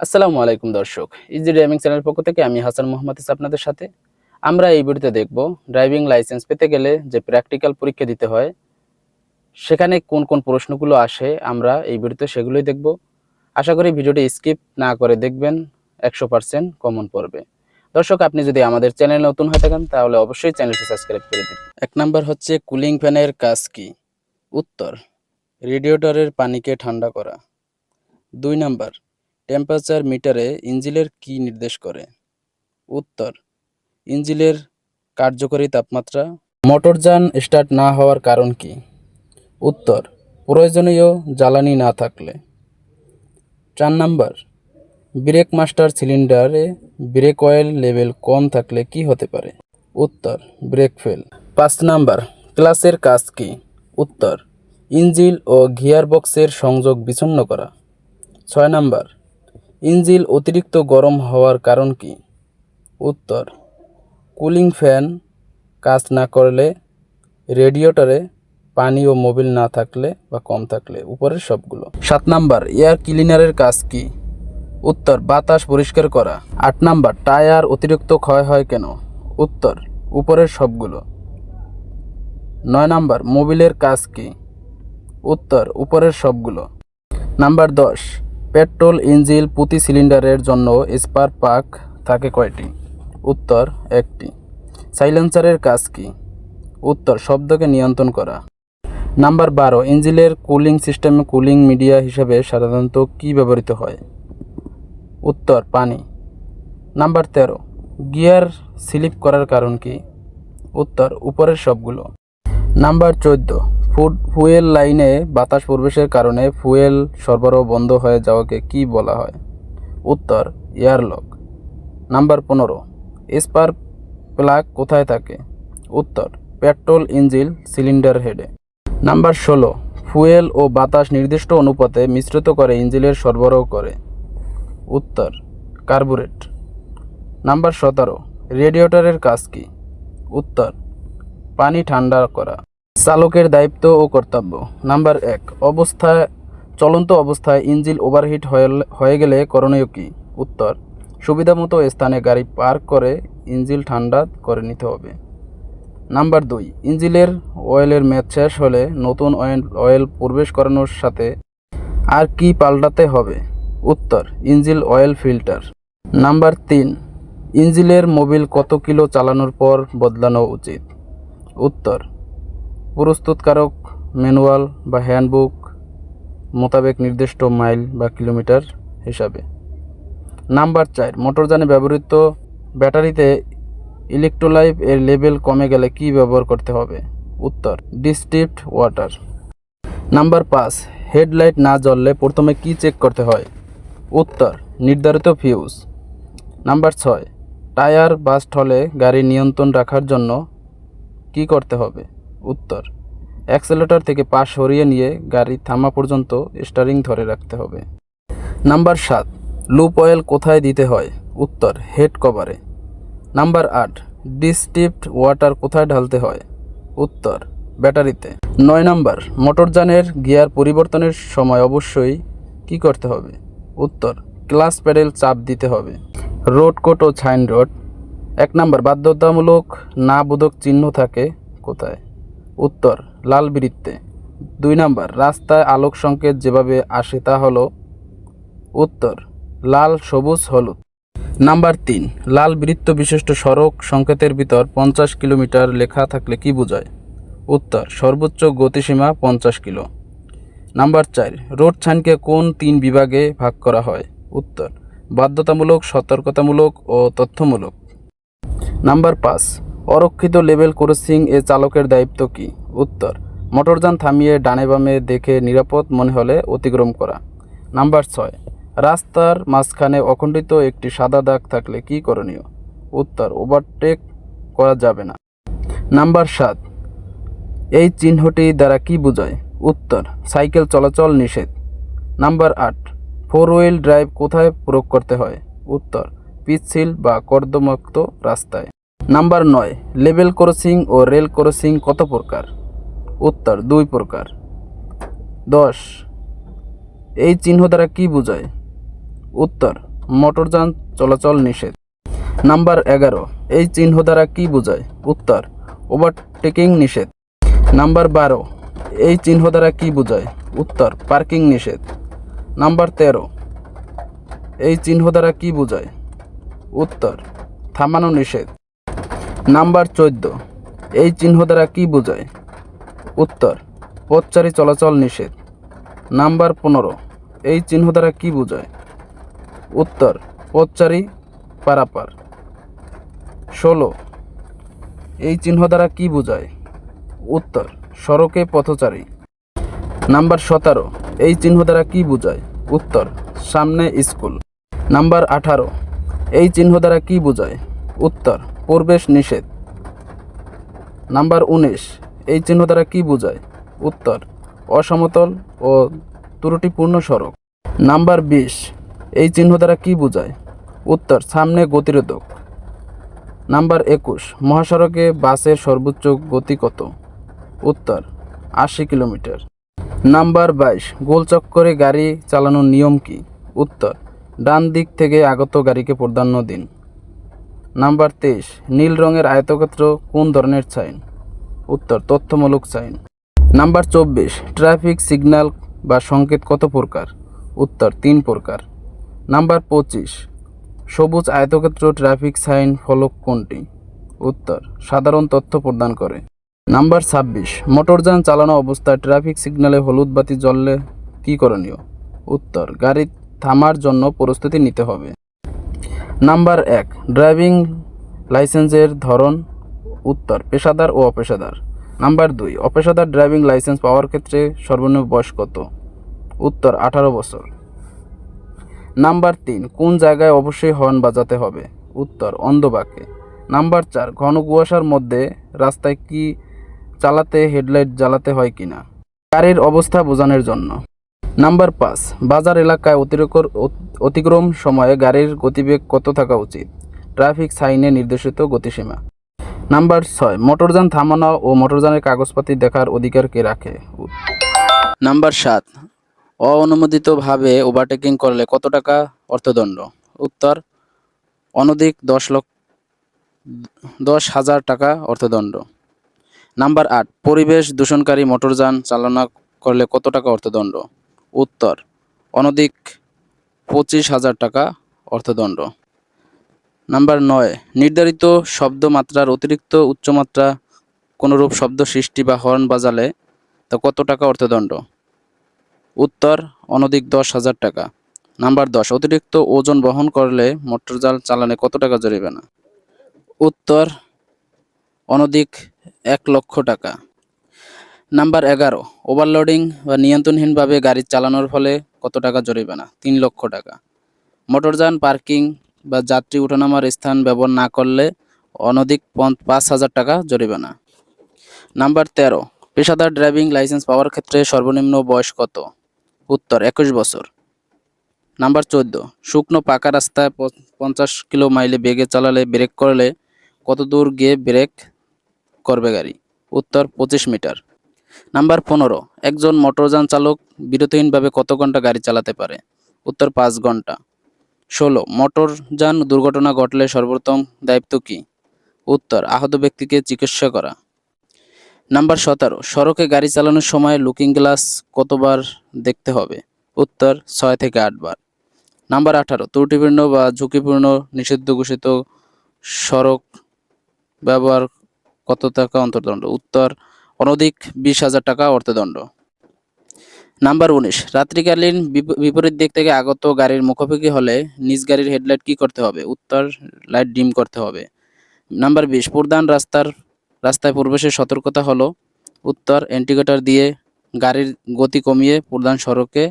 আসসালামু আলাইকুম দর্শক ইজি ড্রাইভিং চ্যানেলের পক্ষ থেকে আমি হাসান মোহাম্মদ ইসা আপনাদের সাথে। আমরা এই ভিডিওতে দেখব ড্রাইভিং লাইসেন্স পেতে গেলে যে প্র্যাকটিক্যাল পরীক্ষা দিতে হয়, সেখানে কোন কোন প্রশ্নগুলো আসে আমরা এই ভিডিওতে সেগুলোই দেখব। আশা করি ভিডিওটি স্কিপ না করে দেখবেন, একশো পার্সেন্ট কমন পড়বে দর্শক, আপনি যদি আমাদের চ্যানেল নতুন হয়ে থাকেন, তাহলে অবশ্যই চ্যানেলটি সাবস্ক্রাইব করে দিন। এক নাম্বার হচ্ছে কুলিং ফ্যানের কাজ কি? উত্তর রেডিয়েটরের পানিকে ঠান্ডা করা। দুই নাম্বার টেম্পারেচার মিটারে ইঞ্জিলের কি নির্দেশ করে? উত্তর, ইঞ্জিলের কার্যকরী তাপমাত্রা। মোটরযান স্টার্ট না হওয়ার কারণ কি? উত্তর, প্রয়োজনীয় জ্বালানি না থাকলে। চার নাম্বার, ব্রেক মাস্টার সিলিন্ডারে ব্রেক অয়েল লেভেল কম থাকলে কি হতে পারে? উত্তর, ব্রেক ফেল। পাঁচ নাম্বার, ক্লাসের কাজ কি? উত্তর, ইঞ্জিল ও গিয়ার বক্সের সংযোগ বিচ্ছিন্ন করা। ছয় নাম্বার ইঞ্জিল অতিরিক্ত গরম হওয়ার কারণ কি? উত্তর, কুলিং ফ্যান কাজ না করলে রেডিয়েটরে পানি ও মোবিল না থাকলে বা কম থাকলে, উপরের সবগুলো। সাত নাম্বার, এয়ার ক্লিনারের কাজ কি? উত্তর, বাতাস পরিষ্কার করা। আট নাম্বার, টায়ার অতিরিক্ত ক্ষয় হয় কেন? উত্তর, উপরের সবগুলো। নয় নাম্বার, মোবিলের কাজ কি? উত্তর, উপরের সবগুলো। নাম্বার দশ পেট্রোল ইঞ্জিল প্রতি সিলিন্ডারের জন্য স্পার পাক থাকে কয়টি? উত্তর, একটি। সাইলেন্সারের কাজ কি? উত্তর, শব্দকে নিয়ন্ত্রণ করা। নাম্বার বারো ইঞ্জিলের কুলিং সিস্টেমে কুলিং মিডিয়া হিসেবে সাধারণত কী ব্যবহৃত হয়? উত্তর, পানি। নাম্বার তেরো, গিয়ার স্লিপ করার কারণ কি? উত্তর, উপরের সবগুলো। নাম্বার চোদ্দ ফুড ফুয়েল লাইনে বাতাস প্রবেশের কারণে ফুয়েল সরবরাহ বন্ধ হয়ে যাওয়াকে কি বলা হয়? উত্তর, এয়ারলক। নাম্বার পনেরো স্পার প্লাগ কোথায় থাকে? উত্তর, পেট্রোল ইঞ্জিল সিলিন্ডার হেডে। নাম্বার ষোলো, ফুয়েল ও বাতাস নির্দিষ্ট অনুপাতে মিশ্রিত করে ইঞ্জিনের সরবরাহ করে। উত্তর, কার্বুরেট। নাম্বার সতেরো, রেডিয়েটরের কাজ কি? উত্তর, পানি ঠান্ডা করা। চালকের দায়িত্ব ও কর্তব্য। নাম্বার এক অবস্থায় চলন্ত অবস্থায় ইঞ্জিন ওভারহিট হয়ে- হয়ে গেলে করণীয় কি? উত্তর সুবিধামতো স্থানে গাড়ি পার্ক করে ইঞ্জিল ঠান্ডা করে নিতে হবে। নাম্বার দুই ইঞ্জিলের অয়েলের মেয়াদ শেষ হলে নতুন অয়েল অয়েল প্রবেশ করানোর সাথে আর কি পাল্টাতে হবে? উত্তর ইঞ্জিল অয়েল ফিল্টার নাম্বার তিন ইঞ্জিলের মোবিল কত কিলো চালানোর পর বদলানো উচিত? উত্তর প্রস্তুতকারক ম্যানুয়াল বা হ্যান্ডবুক মোতাবেক নির্দিষ্ট মাইল বা কিলোমিটার হিসাবে। নাম্বার চার, মোটরযানে ব্যবহৃত ব্যাটারিতে ইলেকট্রোলাইফ এর লেভেল কমে গেলে কি ব্যবহার করতে হবে? উত্তর ডিস্টিপড ওয়াটার নাম্বার পাঁচ, হেডলাইট না জ্বললে প্রথমে কি চেক করতে হয়? উত্তর, নির্ধারিত ফিউজ নাম্বার ছয়, টায়ার বাস্ট হলে গাড়ি নিয়ন্ত্রণ রাখার জন্য কি করতে হবে? উত্তর। অ্যাক্সেলেটর থেকে পা সরিয়ে নিয়ে গাড়ি থামা পর্যন্ত স্টারিং ধরে রাখতে হবে। নাম্বার সাত, লুপ অয়েল কোথায় দিতে হয়? উত্তর, হেড কভারে। নাম্বার আট, ডিস্টিপড ওয়াটার কোথায় ঢালতে হয়? উত্তর, ব্যাটারিতে। নয় নাম্বার, মোটরযানের গিয়ার পরিবর্তনের সময় অবশ্যই কি করতে হবে? উত্তর, ক্লাস প্যাডেল চাপ দিতে হবে। রোড কোট ও ছাইন রোড। এক নাম্বার, বাধ্যতামূলক না বোধক চিহ্ন থাকে কোথায়? উত্তর, লাল বৃত্তে দুই নাম্বার, রাস্তায় আলোক সংকেত যেভাবে আসে তা হলো উত্তর, লাল, সবুজ, হলুদ। নাম্বার তিন, লাল বৃত্ত বিশিষ্ট সড়ক সংকেতের ভিতর পঞ্চাশ কিলোমিটার লেখা থাকলে কি বোঝায়? উত্তর, সর্বোচ্চ গতিসীমা পঞ্চাশ কিলো। নাম্বার চার, রোড ছাইনকে কোন তিন বিভাগে ভাগ করা হয়? উত্তর, বাধ্যতামূলক, সতর্কতামূলক ও তথ্যমূলক। নাম্বার পাঁচ অরক্ষিত লেভেল ক্রসিং এ চালকের দায়িত্ব কি? উত্তর, মোটরযান থামিয়ে ডানে বামে দেখে নিরাপদ মনে হলে অতিক্রম করা। নাম্বার ছয়, রাস্তার মাঝখানে অখণ্ডিত একটি সাদা দাগ থাকলে কি করণীয়? উত্তর, ওভারটেক করা যাবে না। নাম্বার সাত, এই চিহ্নটি দ্বারা কি বোঝায়? উত্তর, সাইকেল চলাচল নিষেধ। নাম্বার আট, ফোর হুইল ড্রাইভ কোথায় প্রয়োগ করতে হয়? উত্তর, পিচ্ছিল বা কর্দমুক্ত রাস্তায়। নাম্বার নয় লেভেল ক্রসিং ও রেল ক্রসিং কত প্রকার? উত্তর, দুই প্রকার। দশ, এই চিহ্ন দ্বারা কি বোঝায়? উত্তর মোটরযান চলাচল নিষেধ। নাম্বার এগারো, এই চিহ্ন দ্বারা কি বোঝায়? উত্তর, ওভারটেকিং নিষেধ। নাম্বার বারো, এই চিহ্ন দ্বারা কি বোঝায়? উত্তর, পার্কিং নিষেধ। নাম্বার তেরো, এই চিহ্ন দ্বারা কি বোঝায়? উত্তর, থামানো নিষেধ। নাম্বার চোদ্দ। এই চিহ্ন দ্বারা কি বোঝায়? উত্তর, পথচারী চলাচল নিষেধ। নাম্বার পনেরো, এই চিহ্ন দ্বারা কি বোঝায়? উত্তর, পথচারী পারাপার। ষোলো, এই চিহ্ন দ্বারা কি বোঝায়? উত্তর, সড়কে পথচারী। নাম্বার সতেরো, এই চিহ্ন দ্বারা কি বোঝায়? উত্তর, সামনে স্কুল। নাম্বার আঠারো, এই চিহ্ন দ্বারা কি বোঝায়? উত্তর প্রবেশ নিষেধ। নাম্বার উনিশ, এই চিহ্ন দ্বারা কি বোঝায়? উত্তর, অসমতল ও ত্রুটিপূর্ণ সড়ক। নাম্বার বিশ, এই চিহ্ন দ্বারা কি বোঝায়? উত্তর, সামনে গতিরোধক। নাম্বার একুশ, মহাসড়কে বাসের সর্বোচ্চ গতি কত? উত্তর, আশি কিলোমিটার। নাম্বার বাইশ গোলচক্করে গাড়ি চালানোর নিয়ম কি? উত্তর, ডান দিক থেকে আগত গাড়িকে প্রাধান্য দিন। নাম্বার তেইশ, নীল রঙের আয়তক্ষেত্র কোন ধরনের সাইন? উত্তর, তথ্যমূলক সাইন। নাম্বার চব্বিশ, ট্রাফিক সিগন্যাল বা সংকেত কত প্রকার? উত্তর, তিন প্রকার। নাম্বার পঁচিশ, সবুজ আয়তক্ষেত্র ট্রাফিক সাইন ফলক কোনটি? উত্তর, সাধারণ তথ্য প্রদান করে। নাম্বার ছাব্বিশ মোটরযান চালানো অবস্থায় ট্রাফিক সিগন্যালে হলুদ বাতি জ্বললে কী করণীয়? উত্তর গাড়ি থামার জন্য প্রস্তুতি নিতে হবে। নাম্বার এক, ড্রাইভিং লাইসেন্সের ধরন উত্তর, পেশাদার ও অপেশাদার। নাম্বার দুই, অপেশাদার ড্রাইভিং লাইসেন্স পাওয়ার ক্ষেত্রে সর্বনিম্ন বয়স কত? উত্তর, আঠারো বছর। নাম্বার তিন, কোন জায়গায় অবশ্যই হর্ন বাজাতে হবে? উত্তর, অন্ধবাকে। নাম্বার চার, ঘন কুয়াশার মধ্যে রাস্তায় কি চালাতে, হেডলাইট জ্বালাতে হয় কিনা? গাড়ির অবস্থা বোঝানোর জন্য। নাম্বার পাঁচ, বাজার এলাকায় অতিরিক্ত অতিক্রম সময়ে গাড়ির গতিবেগ কত থাকা উচিত? ট্রাফিক সাইনে নির্দেশিত গতিসীমা। নাম্বার ছয়, মোটরযান থামানো ও মোটরযানের কাগজপাতি দেখার অধিকার কে রাখে? নাম্বার সাত অননুমোদিতভাবে ওভারটেকিং করলে কত টাকা অর্থদণ্ড? উত্তর, অনধিক দশ লক্ষ, দশ হাজার টাকা অর্থদণ্ড। নাম্বার আট, পরিবেশ দূষণকারী মোটরযান চালনা করলে কত টাকা অর্থদণ্ড? উত্তর, অনধিক পঁচিশ হাজার টাকা অর্থদণ্ড। নাম্বার নয়, নির্ধারিত শব্দ মাত্রার অতিরিক্ত উচ্চমাত্রা, কোনরূপ শব্দ সৃষ্টি বা হর্ন বাজালে তা কত টাকা অর্থদণ্ড? উত্তর, অনধিক দশ হাজার টাকা। নাম্বার দশ, অতিরিক্ত ওজন বহন করলে মোটরযান চালানে কত টাকা জরিমানা? উত্তর, অনধিক এক লক্ষ টাকা। নাম্বার এগারো, ওভারলোডিং বা নিয়ন্ত্রণহীনভাবে গাড়ি চালানোর ফলে কত টাকা জরিমানা তিন লক্ষ টাকা। মোটরযান, পার্কিং বা যাত্রী ওঠানামার স্থান ব্যবহার না করলে অনধিক পাঁচ হাজার টাকা জরিমানা নাম্বার তেরো, পেশাদার ড্রাইভিং লাইসেন্স পাওয়ার ক্ষেত্রে সর্বনিম্ন বয়স কত? উত্তর, একুশ বছর। নাম্বার চোদ্দ, শুকনো পাকা রাস্তায় পঞ্চাশ কিলো মাইলে বেগে চালালে ব্রেক করলে কত দূর গিয়ে ব্রেক করবে গাড়ি? উত্তর, পঁচিশ মিটার। নাম্বার পনেরো, একজন মোটরযান চালক বিরতিহীনভাবে কত ঘণ্টা গাড়ি চালাতে পারে? উত্তর, পাঁচ ঘণ্টা। ষোলো, মোটরযান দুর্ঘটনা ঘটলে সর্বোত্তম দায়িত্ব কী? উত্তর, আহত ব্যক্তিকে চিকিৎসা করা। নাম্বার সতেরো, সড়কে গাড়ি চালানোর সময় লুকিং গ্লাস কতবার দেখতে হবে? উত্তর, ছয় থেকে আটবার নাম্বার আঠারো, ত্রুটিপূর্ণ বা ঝুঁকিপূর্ণ নিষিদ্ধ ঘোষিত সড়ক ব্যবহার কত টাকা অন্তর্দণ্ড? উত্তর অনধিক বিশ হাজার টাকা অর্থদণ্ড। নাম্বার উনিশ, রাত্রিকালীন বিপ- বিপরীত দিক থেকে আগত গাড়ির মুখোমুখি হলে নিজ গাড়ির হেডলাইট কি করতে হবে? উত্তর, লাইট ডিম করতে হবে। নাম্বার বিশ, প্রধান রাস্তার, রাস্তায় প্রবেশের সতর্কতা হলো উত্তর ইন্ডিকেটর দিয়ে গাড়ির গতি কমিয়ে প্রধান সড়কে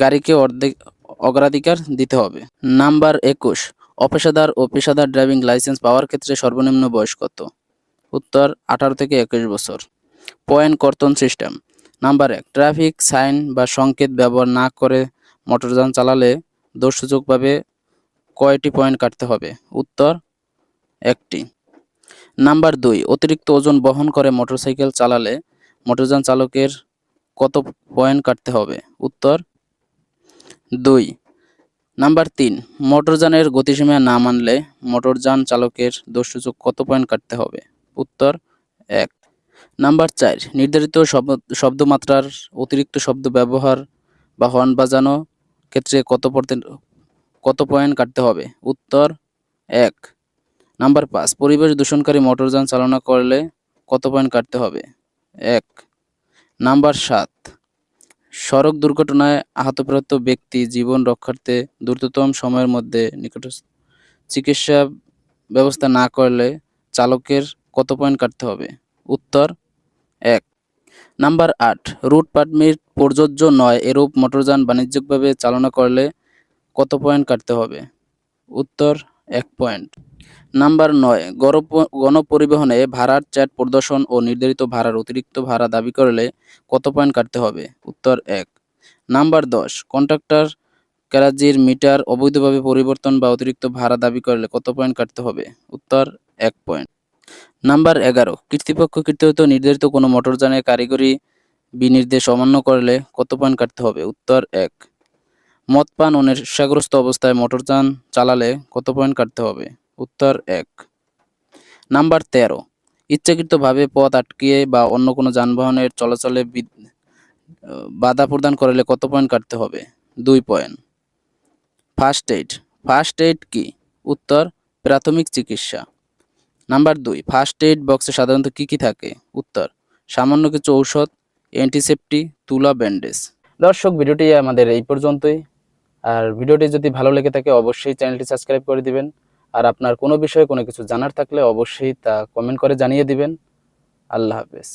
গাড়িকে অর্ধেক অগ্রাধিকার দিতে হবে। নাম্বার একুশ, অপেশাদার ও পেশাদার ড্রাইভিং লাইসেন্স পাওয়ার ক্ষেত্রে সর্বনিম্ন বয়স কত? উত্তর আঠারো থেকে একুশ বছর। পয়েন্ট কর্তন সিস্টেম। নাম্বার এক, ট্রাফিক, সাইন বা সংকেত ব্যবহার না করে মোটরযান চালালে দোষসূচকভাবে কয়টি পয়েন্ট কাটতে হবে? উত্তর একটি। নাম্বার দুই, অতিরিক্ত ওজন বহন করে মোটরসাইকেল চালালে মোটরযান চালকের কত পয়েন্ট কাটতে হবে? উত্তর দুই। নাম্বার তিন, মোটরযানের গতিসীমা না মানলে মোটরযান চালকের দোষসূচক কত পয়েন্ট কাটতে হবে? উত্তর এক। নাম্বার চার, নির্ধারিত শব্দ শব্দমাত্রার অতিরিক্ত শব্দ ব্যবহার বা হর্ন বাজানো ক্ষেত্রে কত কত পয়েন্ট কাটতে হবে? উত্তর এক। নাম্বার পাঁচ, পরিবেশ দূষণকারী মোটরযান চালনা করলে কত পয়েন্ট কাটতে হবে? এক। নাম্বার সাত, সড়ক দুর্ঘটনায় আহতপ্রাপ্ত ব্যক্তি জীবন রক্ষার্থে দ্রুততম সময়ের মধ্যে নিকট চিকিৎসা ব্যবস্থা না করলে চালকের কত পয়েন্ট কাটতে হবে? উত্তর এক। নাম্বার আট, রুট পারমিট প্রযোজ্য নয়, এরূপ মোটরযান বাণিজ্যিকভাবে চালনা করলে কত পয়েন্ট কাটতে হবে? উত্তর এক পয়েন্ট নাম্বার নয় গণপরিবহনে ভাড়ার চ্যাট প্রদর্শন ও নির্ধারিত ভাড়ার অতিরিক্ত ভাড়া দাবি করলে কত পয়েন্ট কাটতে হবে? উত্তর এক। নাম্বার দশ, কন্ট্রাক্টর ক্যারাজির মিটার অবৈধভাবে পরিবর্তন বা অতিরিক্ত ভাড়া দাবি করলে কত পয়েন্ট কাটতে হবে? উত্তর এক পয়েন্ট নাম্বার এগারো, কর্তৃপক্ষ কর্তৃক নির্ধারিত কোনো মোটরযানের কারিগরি বিনির্দেশ অমান্য করলে কত পয়েন্ট কাটতে হবে? উত্তর এক, মদ পান ও নেশাগ্রস্ত অবস্থায় মোটরযান চালালে কত পয়েন্ট কাটতে হবে? উত্তর এক, নাম্বার তেরো, ইচ্ছাকৃতভাবে পথ আটকিয়ে বা অন্য কোনো যানবাহনের চলাচলে বাধা প্রদান করলে কত পয়েন্ট কাটতে হবে? দুই point, first aid first aid কি? উত্তর, প্রাথমিক চিকিৎসা। নাম্বার দুই ফার্স্ট এইড বক্সে সাধারণত কি কি থাকে? উত্তর, সামান্য কিছু ঔষধ অ্যান্টিসেপ্টি তুলা ব্যান্ডেজ দর্শক, ভিডিওটি আমাদের এই পর্যন্তই। আর ভিডিওটি যদি ভালো লেগে থাকে, অবশ্যই চ্যানেলটি সাবস্ক্রাইব করে দিবেন। আর আপনার কোনো বিষয়ে কোনো কিছু জানার থাকলে অবশ্যই তা কমেন্ট করে জানিয়ে দিবেন। আল্লাহ হাফেজ।